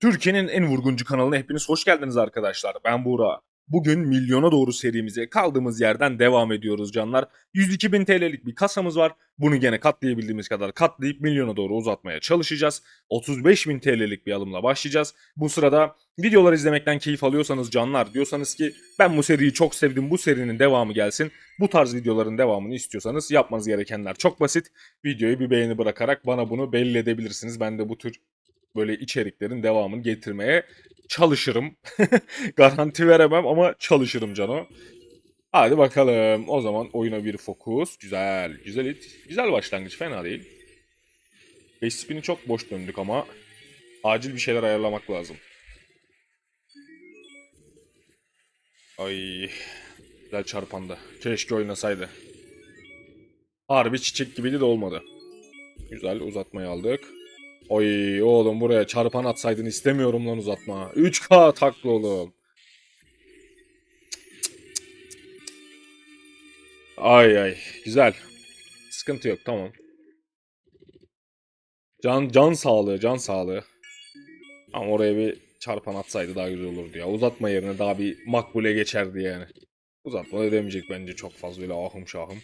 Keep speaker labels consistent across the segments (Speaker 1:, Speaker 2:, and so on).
Speaker 1: Türkiye'nin en vurguncu kanalına hepiniz hoş geldiniz arkadaşlar. Ben Buğra. Bugün milyona doğru serimize kaldığımız yerden devam ediyoruz canlar. 102 bin TL'lik bir kasamız var. Bunu gene katlayabildiğimiz kadar katlayıp milyona doğru uzatmaya çalışacağız. 35 bin TL'lik bir alımla başlayacağız. Bu sırada videolar izlemekten keyif alıyorsanız canlar diyorsanız ki ben bu seriyi çok sevdim bu serinin devamı gelsin. Bu tarz videoların devamını istiyorsanız yapmanız gerekenler çok basit. Videoyu bir beğeni bırakarak bana bunu belli edebilirsiniz. Ben de bu tür böyle içeriklerin devamını getirmeye çalışırım. Garanti veremem ama çalışırım Cano. Hadi bakalım. O zaman oyuna bir fokus. Güzel. Güzel it. Güzel başlangıç. Fena değil. 5 spin'i çok boş döndük ama acil bir şeyler ayarlamak lazım. Ay. Güzel çarpandı. Keşke oynasaydı. Harbi çiçek gibiydi de olmadı. Güzel uzatmayı aldık. Oy oğlum buraya çarpan atsaydın istemiyorum lan uzatma. 3K taklı oğlum. Ay ay güzel. Sıkıntı yok tamam. Can can sağlığı can sağlığı. Ama oraya bir çarpan atsaydı daha güzel olurdu ya. Uzatma yerine daha bir makbule geçerdi yani. Uzatma ödemeyecek bence çok fazla öyle ahım şahım.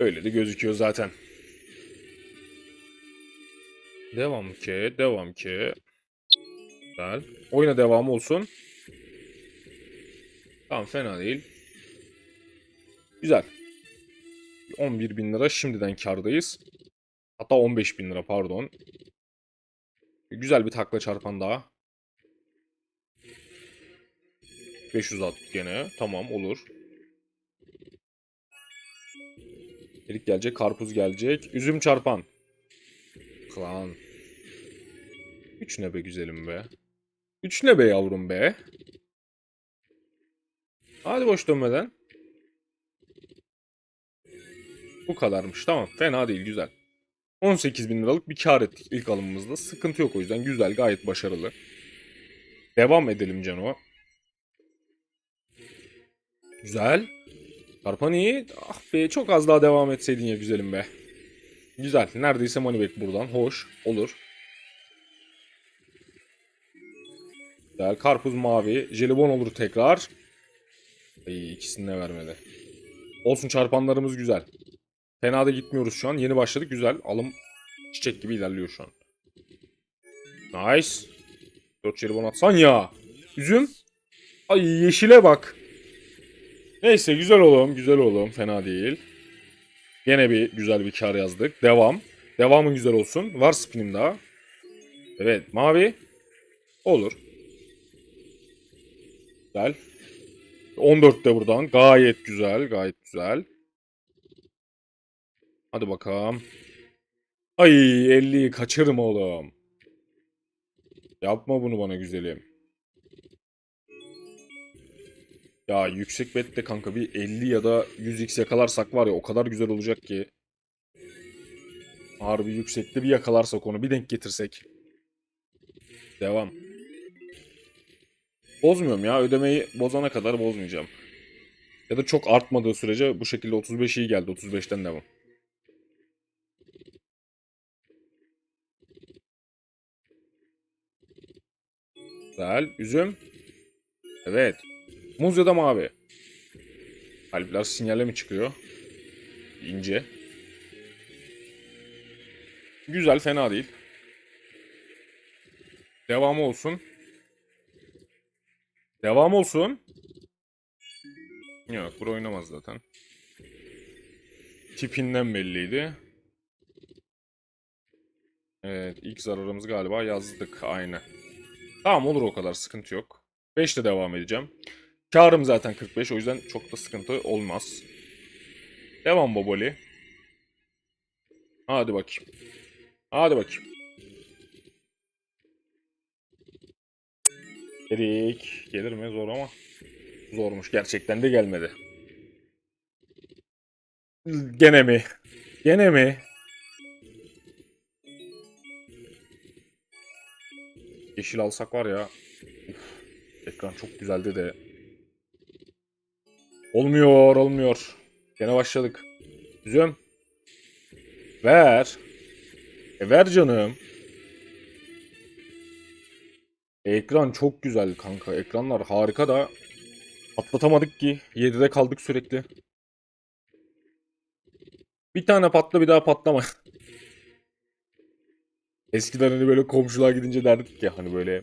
Speaker 1: Öyle de gözüküyor zaten. Devam ki, devam ki. Güzel. Oyuna devam olsun. Tamam fena değil. Güzel. 11 bin lira şimdiden kardayız. Hatta 15 bin lira pardon. Güzel bir takla çarpan daha. 500 at gene. Tamam olur. Erik gelecek, karpuz gelecek. Üzüm çarpan. Klan. Üç ne be güzelim be. Üç ne be yavrum be. Hadi boş dönmeden. Bu kadarmış. Tamam. Fena değil. Güzel. 18 bin liralık bir kar ettik ilk alımımızda. Sıkıntı yok o yüzden. Güzel. Gayet başarılı. Devam edelim Cano. Güzel. Karpan iyi. Ah be çok az daha devam etseydin ya güzelim be. Güzel. Neredeyse Moneyback buradan. Hoş. Olur. Güzel. Karpuz mavi. Jelibon olur tekrar. İyi ikisini de vermedi. Olsun çarpanlarımız güzel. Fena da gitmiyoruz şu an. Yeni başladık. Güzel. Alım çiçek gibi ilerliyor şu an. Nice. 4 jelibon atsan ya. Üzüm. Ay yeşile bak. Neyse güzel oğlum. Güzel oğlum. Fena değil. Yine bir güzel bir kar yazdık. Devam. Devamı güzel olsun. Var spinim daha. Evet. Mavi. Olur. Güzel. 14 de buradan. Gayet güzel. Gayet güzel. Hadi bakalım. Ay 50'yi kaçırma oğlum. Yapma bunu bana güzelim. Ya yüksek bette kanka bir 50 ya da 100x yakalarsak var ya o kadar güzel olacak ki. Harbi yüksekte bir yakalarsak onu bir denk getirsek. Devam. Bozmuyorum ya ödemeyi bozana kadar bozmayacağım. Ya da çok artmadığı sürece bu şekilde 35 iyi geldi 35'ten devam. Güzel. Üzüm. Evet. Muz ya da mavi. Kalpler sinyalle mi çıkıyor? İnce. Güzel fena değil. Devam olsun. Devam olsun. Yok bura oynamaz zaten. Tipinden belliydi. Evet ilk zararımız galiba yazdık aynı. Tamam olur o kadar sıkıntı yok. 5 ile devam edeceğim. Karım zaten 45 o yüzden çok da sıkıntı olmaz. Devam Boboli. Hadi bakayım. Hadi bakayım. Erik gelir mi zor ama zormuş gerçekten de gelmedi. Gene mi? Gene mi? Yeşil alsak var ya. Uf, ekran çok güzeldi de. Olmuyor, olmuyor. Gene başladık. Üzüm. Ver. E ver canım. Ekran çok güzel kanka. Ekranlar harika da atlatamadık ki. 7'de kaldık sürekli. Bir tane patla bir daha patlama. Eskiden hani böyle komşular gidince derdik ya hani böyle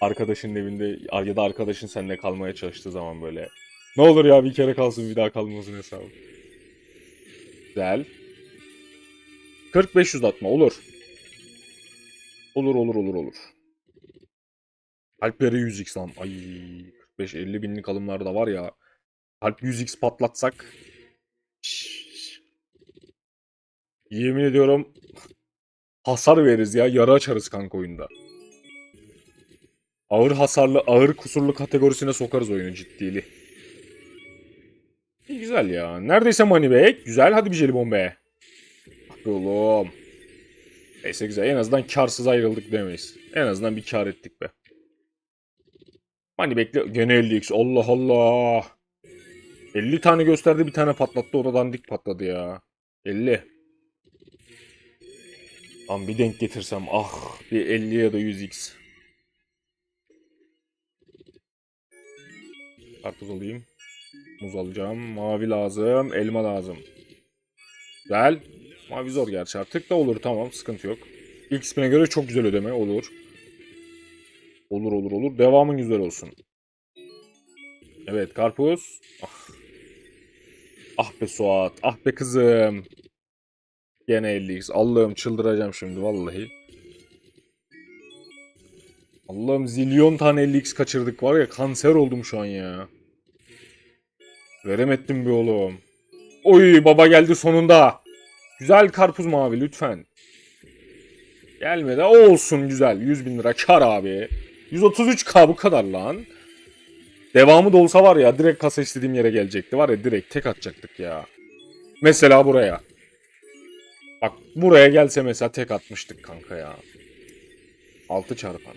Speaker 1: arkadaşının evinde ya da arkadaşın seninle kalmaya çalıştığı zaman böyle ne olur ya bir kere kalsın bir daha kalmasın hesabı. Güzel. 40-500 atma olur. Olur olur olur olur. Alpleri 100x lan. Ay 45-50 binlik alımlar da var ya. Alp 100x patlatsak. Yemin ediyorum hasar veririz ya. Yara açarız kanka oyunda. Ağır hasarlı, ağır kusurlu kategorisine sokarız oyunu ciddili. İyi güzel ya. Neredeyse Moneyback. Güzel. Hadi bir jelibon be. Oğlum. Neyse güzel. En azından karsız ayrıldık demeyiz. En azından bir kar ettik be. Moneyback'le gene 50x. Allah Allah. 50 tane gösterdi bir tane patlattı. O da dandik patladı ya. 50. Lan bir denk getirsem ah bir 50 ya da 100x. Karpuz alayım. Muz alacağım. Mavi lazım. Elma lazım. Güzel. Mavi zor gerçi artık da olur tamam sıkıntı yok. İlk göre çok güzel ödeme olur. Olur olur olur. Devamın güzel olsun. Evet karpuz. Ah. Ah be Suat. Ah be kızım. Gene 50x. Allah'ım çıldıracağım şimdi vallahi. Allah'ım zilyon tane 50x kaçırdık var ya kanser oldum şu an ya. Veremettim bir oğlum. Oy baba geldi sonunda. Güzel karpuz mavi lütfen. Gelmedi. Olsun güzel. 100 bin lira kar abi. 133k bu kadar lan. Devamı da olsa var ya direkt kasa istediğim yere gelecekti. Var ya direkt tek atacaktık ya. Mesela buraya. Bak buraya gelse mesela tek atmıştık kanka ya. 6 çarpan.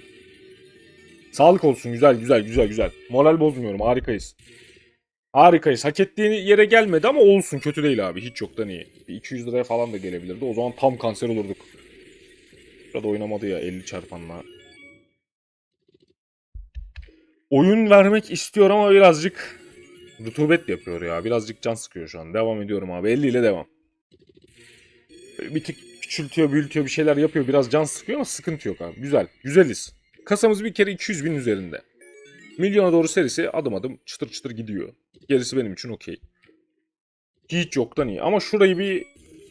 Speaker 1: Sağlık olsun güzel güzel güzel güzel. Moral bozmuyorum harikayız. Harikayız. Hak ettiği yere gelmedi ama olsun kötü değil abi. Hiç yoktan iyi. Bir 200 liraya falan da gelebilirdi. O zaman tam kanser olurduk. Burada oynamadı ya 50 çarpanla. Oyun vermek istiyor ama birazcık rutubet yapıyor ya. Birazcık can sıkıyor şu an. Devam ediyorum abi. 50 ile devam. Bir tık küçültüyor, büyütüyor, bir şeyler yapıyor. Biraz can sıkıyor ama sıkıntı yok abi. Güzel. Güzeliz. Kasamız bir kere 200 bin üzerinde. Milyona doğru serisi adım adım çıtır çıtır gidiyor. Gerisi benim için okey. Hiç yoktan iyi. Ama şurayı bir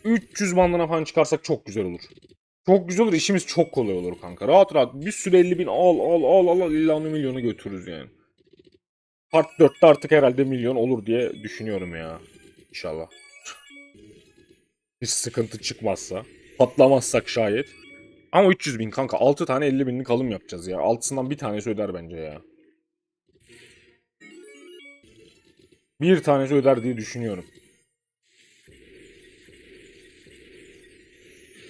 Speaker 1: 300 bandına falan çıkarsak çok güzel olur. Çok güzel olur. işimiz çok kolay olur kanka. Rahat rahat bir sürü 50 bin al al al al al illa onu milyonu götürürüz yani. Part 4'te artık herhalde milyon olur diye düşünüyorum ya. İnşallah. Hiç sıkıntı çıkmazsa. Patlamazsak şayet. Ama 300 bin kanka 6 tane 50 binlik alım yapacağız ya. Altısından bir tanesi öder bence ya. Bir tanesi öder diye düşünüyorum.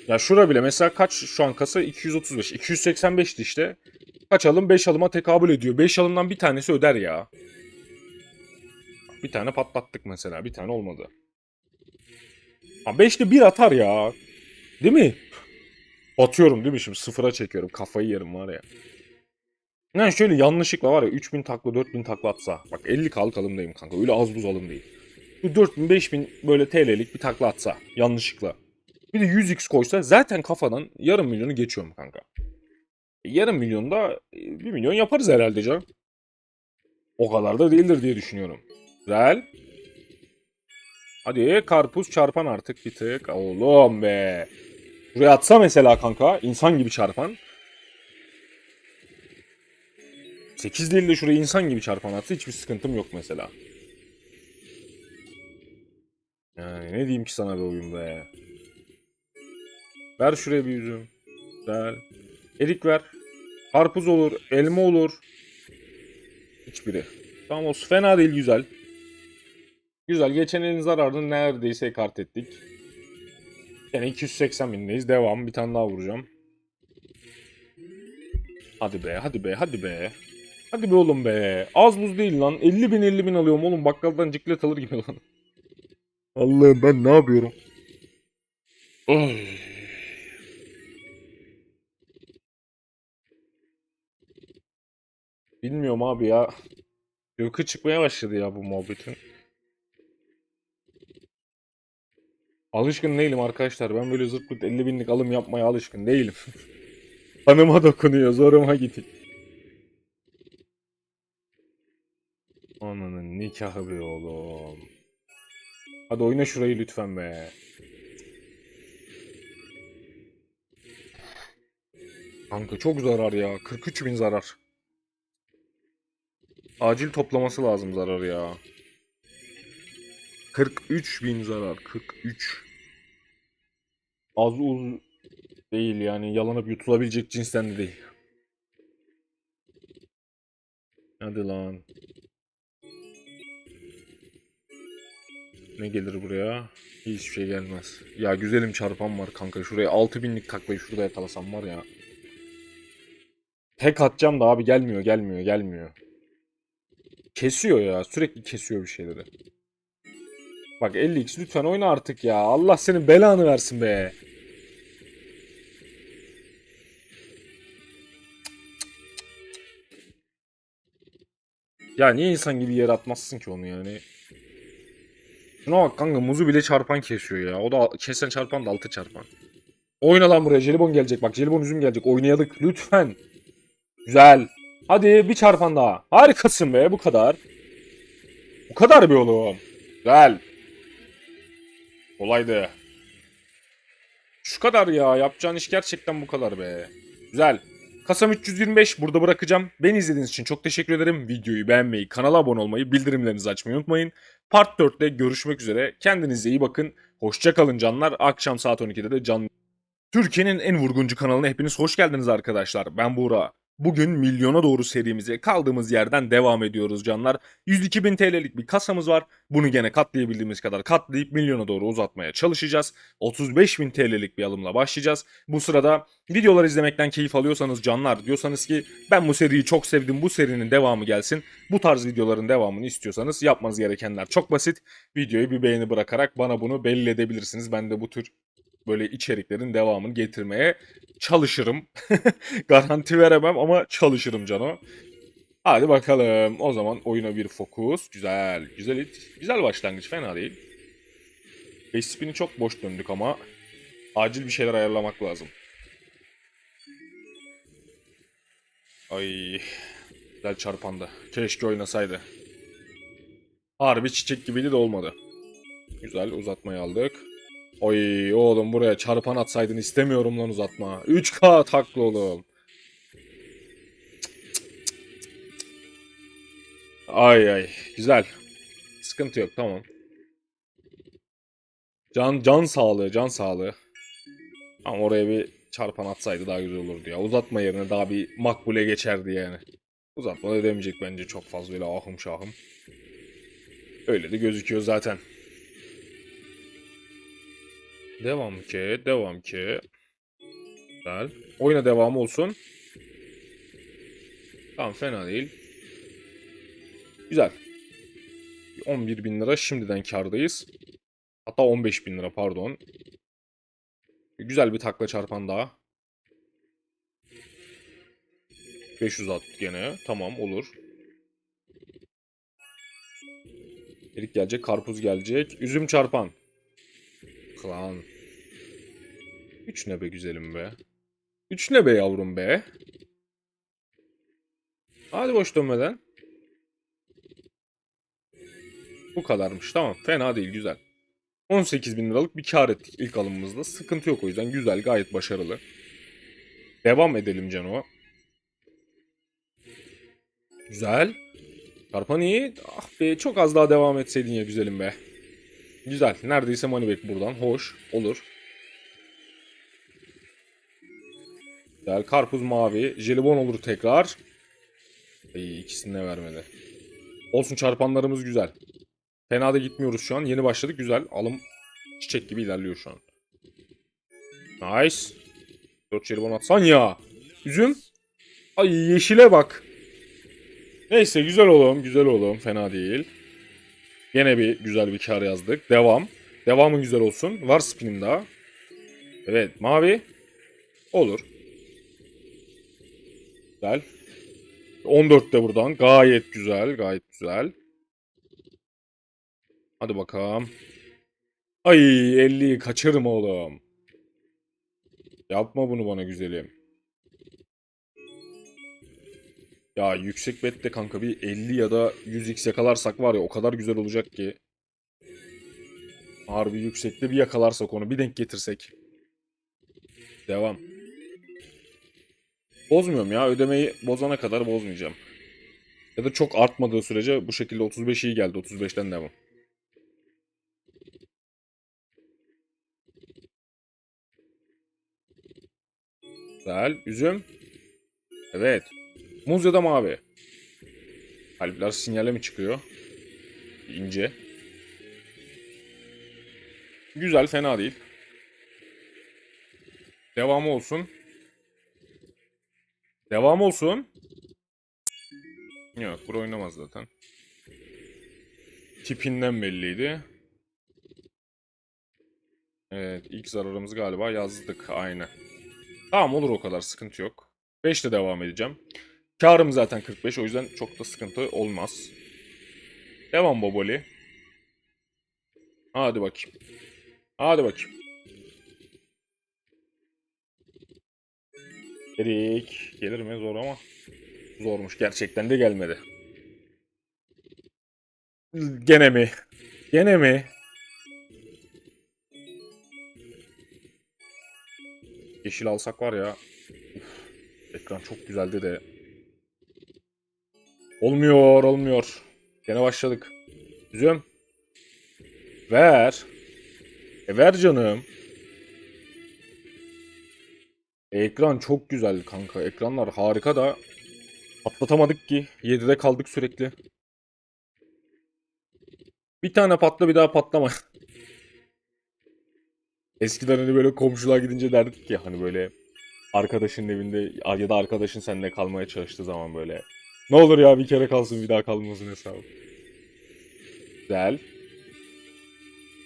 Speaker 1: Ya şura bile mesela kaç şu an kasa 235. 285'ti işte. Kaç alım 5 alıma tekabül ediyor. 5 alımdan bir tanesi öder ya. Bir tane patlattık mesela. Bir tane olmadı. Ha 5'te 1 atar ya. Değil mi? Atıyorum değil mi şimdi? Sıfıra çekiyorum. Kafayı yerim var ya. Yani şöyle yanlışlıkla var ya 3000 takla 4000 takla atsa. Bak 50 kalık alımdayım kanka. Öyle az buz alım değil. Bir 4000 5000 böyle TL'lik bir takla atsa. Yanlışlıkla. Bir de 100x koysa zaten kafadan yarım milyonu geçiyorum kanka. E, yarım milyonda 1 milyon yaparız herhalde canım. O kadar da değildir diye düşünüyorum. Güzel. Hadi karpuz çarpan artık bir tık. Oğlum be. Buraya atsa mesela kanka insan gibi çarpan. 8 değil de şuraya insan gibi çarpan atsa hiçbir sıkıntım yok mesela. Yani ne diyeyim ki sana bir oyun be. Ver şuraya bir üzüm. Ver. Erik ver. Karpuz olur. Elma olur. Hiçbiri. Tamam o fena değil güzel. Güzel. Geçen elin zararını neredeyse kart ettik. Yani 280 bindeyiz. Devam. Bir tane daha vuracağım. Hadi be. Hadi be. Hadi be. Hadi be oğlum be. Az buz değil lan. 50 bin 50 bin alıyorum oğlum. Bakkaldan ciklet alır gibi lan. Allah'ım ben ne yapıyorum? Oy. Bilmiyorum abi ya. Gökü çıkmaya başladı ya bu muhabbetin. Alışkın değilim arkadaşlar. Ben böyle zırt pırt 50 binlik alım yapmaya alışkın değilim. Hanıma dokunuyor. Zoruma gidiyor. Ananın nikahı be oğlum. Hadi oyna şurayı lütfen be. Kanka çok zarar ya. 43 bin zarar. Acil toplaması lazım zarar ya. 43 bin zarar. 43. Az uz değil yani. Yalanıp yutulabilecek cinsten de değil. Hadi lan. Ne gelir buraya? Hiçbir şey gelmez. Ya güzelim çarpan var kanka. Şuraya 6000'lik taklayı şurada yakalasam var ya. Tek atacağım da abi gelmiyor gelmiyor gelmiyor. Kesiyor ya. Sürekli kesiyor bir şeyleri. Bak 50x lütfen oyna artık ya. Allah senin belanı versin be. Ya niye insan gibi yere atmazsın ki onu yani? Şuna bak kanka muzu bile çarpan kesiyor ya. O da kesen çarpan da altı çarpan. Oyna lan buraya. Jelibon gelecek bak. Jelibon üzüm gelecek. Oynayadık lütfen. Güzel. Hadi bir çarpan daha. Harikasın be bu kadar. Bu kadar bir oğlum. Güzel. Kolaydı. Şu kadar ya. Yapacağın iş gerçekten bu kadar be. Güzel. Kasam 325 burada bırakacağım. Beni izlediğiniz için çok teşekkür ederim. Videoyu beğenmeyi, kanala abone olmayı, bildirimlerinizi açmayı unutmayın. Part 4'te görüşmek üzere. Kendinize iyi bakın. Hoşça kalın canlar. Akşam saat 12'de de canlı Türkiye'nin en vurguncu kanalına hepiniz hoş geldiniz arkadaşlar. Ben Buğra. Bugün milyona doğru serimize kaldığımız yerden devam ediyoruz canlar. 102 bin TL'lik bir kasamız var. Bunu gene katlayabildiğimiz kadar katlayıp milyona doğru uzatmaya çalışacağız. 35 bin TL'lik bir alımla başlayacağız. Bu sırada videolar izlemekten keyif alıyorsanız canlar diyorsanız ki ben bu seriyi çok sevdim bu serinin devamı gelsin. Bu tarz videoların devamını istiyorsanız yapmanız gerekenler çok basit. Videoyu bir beğeni bırakarak bana bunu belli edebilirsiniz. Ben de bu tür böyle içeriklerin devamını getirmeye çalışırım. Garanti veremem ama çalışırım Cano. Hadi bakalım. O zaman oyuna bir fokus. Güzel. Güzel it. Güzel başlangıç. Fena değil. 5 spin'i çok boş döndük ama acil bir şeyler ayarlamak lazım. Ay. Güzel çarpandı. Keşke oynasaydı. Harbi çiçek gibiydi de olmadı. Güzel uzatmayı aldık. Oy oğlum buraya çarpan atsaydın istemiyorum lan uzatma. 3K taklı oğlum. Ay ay güzel. Sıkıntı yok tamam. Can can sağlığı can sağlığı. Ama oraya bir çarpan atsaydı daha güzel olurdu ya. Uzatma yerine daha bir makbule geçerdi yani. Uzatma da demeyecek bence çok fazla öyle ahım şahım. Öyle de gözüküyor zaten. Devam ki, devam ki. Güzel. Oyuna devam olsun. Tamam fena değil. Güzel. 11 bin lira şimdiden kardayız. Hatta 15 bin lira pardon. Güzel bir takla çarpan daha. 500 at gene. Tamam olur. Erik gelecek, karpuz gelecek. Üzüm çarpan. Klan. Üç ne be güzelim be. Üç ne be yavrum be. Hadi boş dönmeden. Bu kadarmış tamam fena değil güzel. 18 bin liralık bir kar ettik ilk alımımızda. Sıkıntı yok o yüzden güzel gayet başarılı. Devam edelim Cano. Güzel. Karpan iyi. Ah be çok az daha devam etseydin ya güzelim be. Güzel. Neredeyse Moneyback buradan. Hoş. Olur. Güzel. Karpuz mavi. Jelibon olur tekrar. İyi ikisini de vermedi. Olsun çarpanlarımız güzel. Fena da gitmiyoruz şu an. Yeni başladık. Güzel. Alım çiçek gibi ilerliyor şu an. Nice. 4 jelibon atsan ya. Üzüm. Ay yeşile bak. Neyse güzel oğlum. Güzel oğlum. Fena değil. Yine bir güzel bir kar yazdık. Devam. Devamın güzel olsun. Var spinim daha. Evet mavi. Olur. Güzel. 14 de buradan. Gayet güzel. Gayet güzel. Hadi bakalım. Ay 50'yi kaçırma oğlum. Yapma bunu bana güzelim. Ya yüksek bette kanka bir 50 ya da 100x yakalarsak var ya o kadar güzel olacak ki. Harbi yüksekte bir yakalarsak onu bir denk getirsek. Devam. Bozmuyorum ya ödemeyi bozana kadar bozmayacağım. Ya da çok artmadığı sürece bu şekilde 35 iyi geldi 35'ten devam. Güzel. Üzüm. Evet. Muz ya da mavi. Kalpler sinyale mi çıkıyor? İnce. Güzel, fena değil. Devamı olsun. Devam olsun. Yok, bura oynamaz zaten. Tipinden belliydi. Evet, ilk zararımızı galiba yazdık. Aynı. Tamam olur o kadar sıkıntı yok. 5 de devam edeceğim. Karım zaten 45 o yüzden çok da sıkıntı olmaz. Devam Boboli. Hadi bakayım. Hadi bakayım. Erik. Gelir mi? Zor ama. Zormuş. Gerçekten de gelmedi. Gene mi? Gene mi? Yeşil alsak var ya. Uf, ekran çok güzeldi de. Olmuyor, olmuyor. Gene başladık. Üzüm. Ver. E ver canım. Ekran çok güzel kanka. Ekranlar harika da patlatamadık ki. 7'de kaldık sürekli. Bir tane patla bir daha patlama. Eskiden hani böyle komşuluğa gidince derdik ki hani böyle arkadaşın evinde ya da arkadaşın seninle kalmaya çalıştığı zaman böyle ne olur ya bir kere kalsın bir daha kalmasın hesabı. Güzel.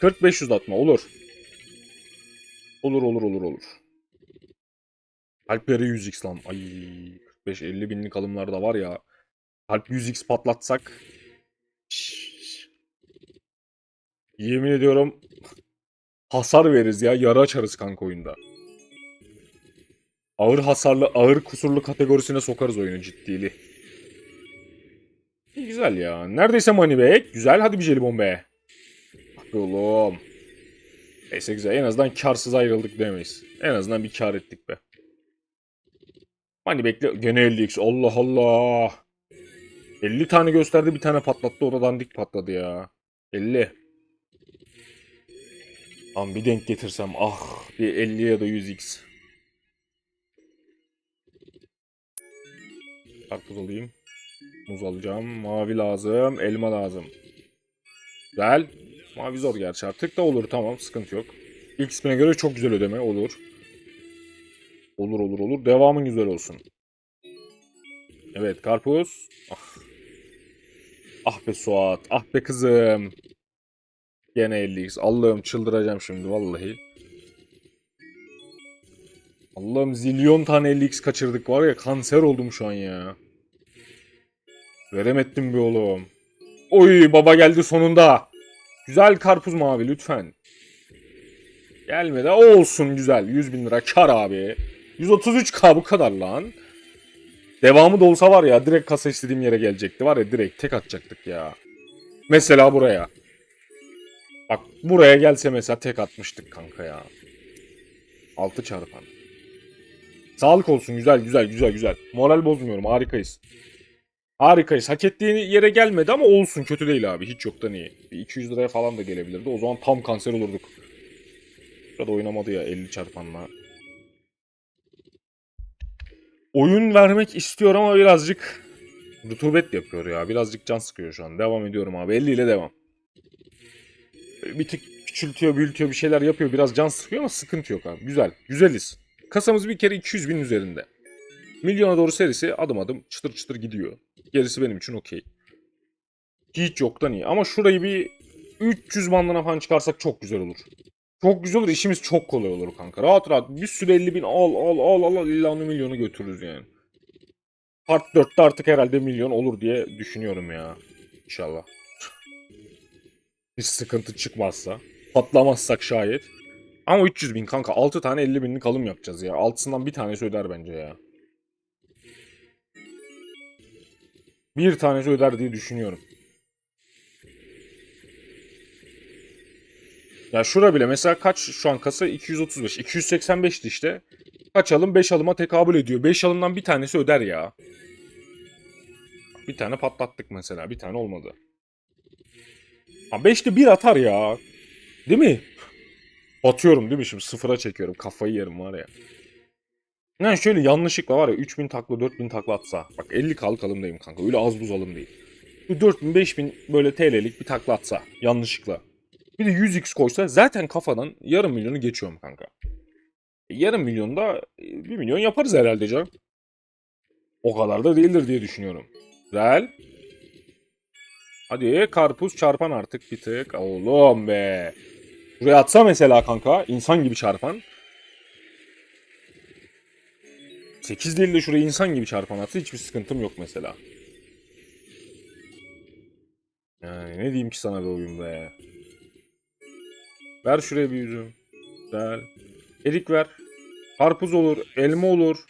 Speaker 1: 40-500 atma olur. Olur olur olur olur. Alpleri 100x lan. Ay 45-50 binlik alımlar da var ya. Alp 100x patlatsak. Şşş. Yemin ediyorum hasar veririz ya. Yara açarız kanka oyunda. Ağır hasarlı, ağır kusurlu kategorisine sokarız oyunu ciddili. İyi, Güzel ya. Neredeyse moneyback. Güzel. Hadi bir jelibon be. Bak be oğlum. Neyse güzel. En azından karsız ayrıldık demeyiz. En azından bir kar ettik be. Moneyback'le gene 50x. Allah Allah. 50 tane gösterdi bir tane patlattı. O da dandik patladı ya. 50. Lan bir denk getirsem ah bir 50 ya da 100x. Karpuz alayım. Muz alacağım. Mavi lazım. Elma lazım. Güzel. Mavi zor gerçi artık da olur tamam sıkıntı yok. İlk ismine göre çok güzel ödeme olur. Olur olur olur. Devamın güzel olsun. Evet karpuz. Ah. Ah be Suat. Ah be kızım. Gene 50x. Allah'ım çıldıracağım şimdi vallahi. Allah'ım zilyon tane 50x kaçırdık var ya kanser oldum şu an ya. Veremettim bir oğlum. Oy baba geldi sonunda. Güzel karpuz mavi lütfen. Gelmedi. Olsun güzel. 100 bin lira kar abi. 133k bu kadar lan. Devamı da olsa var ya direkt kasa istediğim yere gelecekti. Var ya direkt tek atacaktık ya. Mesela buraya. Bak buraya gelse mesela tek atmıştık kanka ya. 6 çarpan. Sağlık olsun güzel güzel güzel güzel. Moral bozmuyorum harikayız. Harikayız. Hak ettiği yere gelmedi ama olsun kötü değil abi. Hiç yoktan iyi. Bir 200 liraya falan da gelebilirdi. O zaman tam kanser olurduk. Burada oynamadı ya 50 çarpanla. Oyun vermek istiyor ama birazcık rutubet yapıyor ya. Birazcık can sıkıyor şu an. Devam ediyorum abi. 50 ile devam. Bir tık küçültüyor, büyütüyor, bir şeyler yapıyor. Biraz can sıkıyor ama sıkıntı yok abi. Güzel. Güzeliz. Kasamız bir kere 200 bin üzerinde. Milyona doğru serisi adım adım çıtır çıtır gidiyor. Gerisi benim için okey. Hiç yoktan iyi. Ama şurayı bir 300 bandına falan çıkarsak çok güzel olur. Çok güzel olur. işimiz çok kolay olur kanka. Rahat rahat bir sürü 50 bin al al al al al milyonu götürürüz yani. Part 4'te artık herhalde milyon olur diye düşünüyorum ya. İnşallah. Hiç sıkıntı çıkmazsa. Patlamazsak şayet. Ama 300 bin kanka 6 tane 50 binlik alım yapacağız ya. Altısından bir tanesi öder bence ya. Bir tanesi öder diye düşünüyorum. Ya şura bile mesela kaç şu an kasa 235. 285'ti işte. Kaç alım 5 alıma tekabül ediyor. 5 alımdan bir tanesi öder ya. Bir tane patlattık mesela. Bir tane olmadı. Ha 5'te 1 atar ya. Değil mi? Atıyorum değil mi şimdi? Sıfıra çekiyorum. Kafayı yerim var ya. Yani şöyle yanlışlıkla var ya 3000 takla 4000 takla atsa. Bak 50 kalık alımdayım kanka. Öyle az buz alım değil. Bir 4000 5000 böyle TL'lik bir takla atsa. Yanlışlıkla. Bir de 100x koysa zaten kafadan yarım milyonu geçiyorum kanka. E, Yarım milyonda 1 milyon yaparız herhalde canım. O kadar da değildir diye düşünüyorum. Güzel. Hadi karpuz çarpan artık bir tık. Oğlum be. Buraya atsa mesela kanka insan gibi çarpan. 8 değil de şuraya insan gibi çarpan atsa hiçbir sıkıntım yok mesela. Yani ne diyeyim ki sana be oyun be. Ver şuraya bir üzüm. Güzel. Erik ver. Karpuz olur. Elma olur.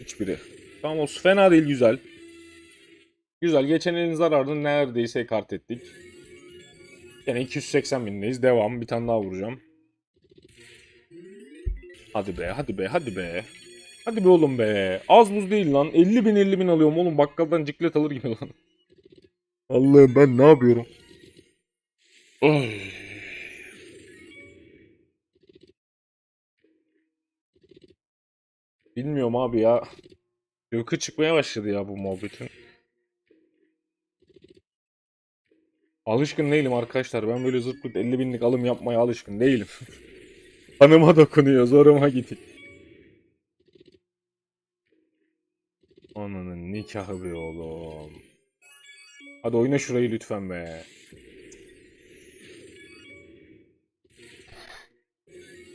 Speaker 1: Hiçbiri. Tamam olsun. Fena değil güzel. Güzel. Geçen elin zararını neredeyse kart ettik. Yine 280 bindeyiz. Devam. Bir tane daha vuracağım. Hadi be. Hadi be. Hadi be. Hadi be oğlum be. Az buz değil lan. 50 bin 50 bin alıyorum oğlum. Bakkaldan ciklet alır gibi lan. Allah'ım ben ne yapıyorum? Oy. Bilmiyorum abi ya. Yokı çıkmaya başladı ya bu muhabbetin. Alışkın değilim arkadaşlar. Ben böyle zırt pırt 50 binlik alım yapmaya alışkın değilim. Kanıma dokunuyor. Zoruma gidiyor. Ananın nikahı be oğlum. Hadi oyna şurayı lütfen be.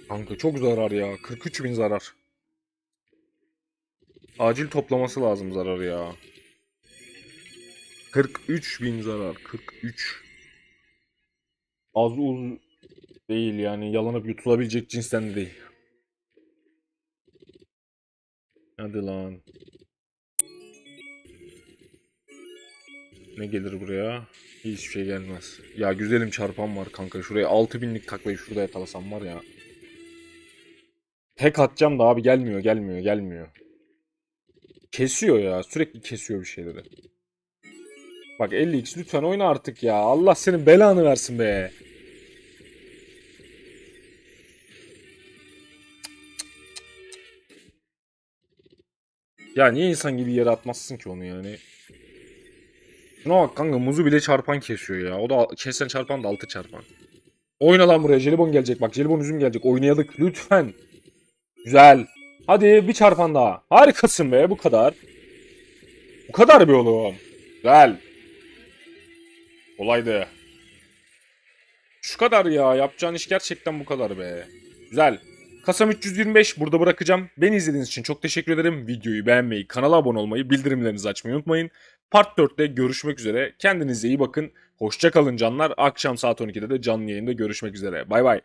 Speaker 1: Kanka çok zarar ya. 43 bin zarar. Acil toplaması lazım zararı ya. 43 bin zarar. 43. Az uz değil yani. Yalanıp yutulabilecek cinsten de değil. Hadi lan. Ne gelir buraya? Hiçbir şey gelmez. Ya güzelim çarpan var kanka. Şuraya 6000'lik taklayı şurada yakalasam var ya. Tek atacağım da abi gelmiyor gelmiyor gelmiyor. Kesiyor ya. Sürekli kesiyor bir şeyleri. Bak 50x lütfen oyna artık ya. Allah senin belanı versin be. Ya niye insan gibi yere atmazsın ki onu yani? Şuna bak kanka muzu bile çarpan kesiyor ya. O da kesen çarpan da altı çarpan. Oyna lan buraya. Jelibon gelecek bak. Jelibon üzüm gelecek. Oynayadık lütfen. Güzel. Hadi bir çarpan daha. Harikasın be bu kadar. Bu kadar bir oğlum. Güzel. Kolaydı. Şu kadar ya. Yapacağın iş gerçekten bu kadar be. Güzel. Kasam 325 burada bırakacağım. Beni izlediğiniz için çok teşekkür ederim. Videoyu beğenmeyi, kanala abone olmayı, bildirimlerinizi açmayı unutmayın. Part 4'te görüşmek üzere. Kendinize iyi bakın. Hoşça kalın canlar. Akşam saat 12'de de canlı yayında görüşmek üzere. Bay bay.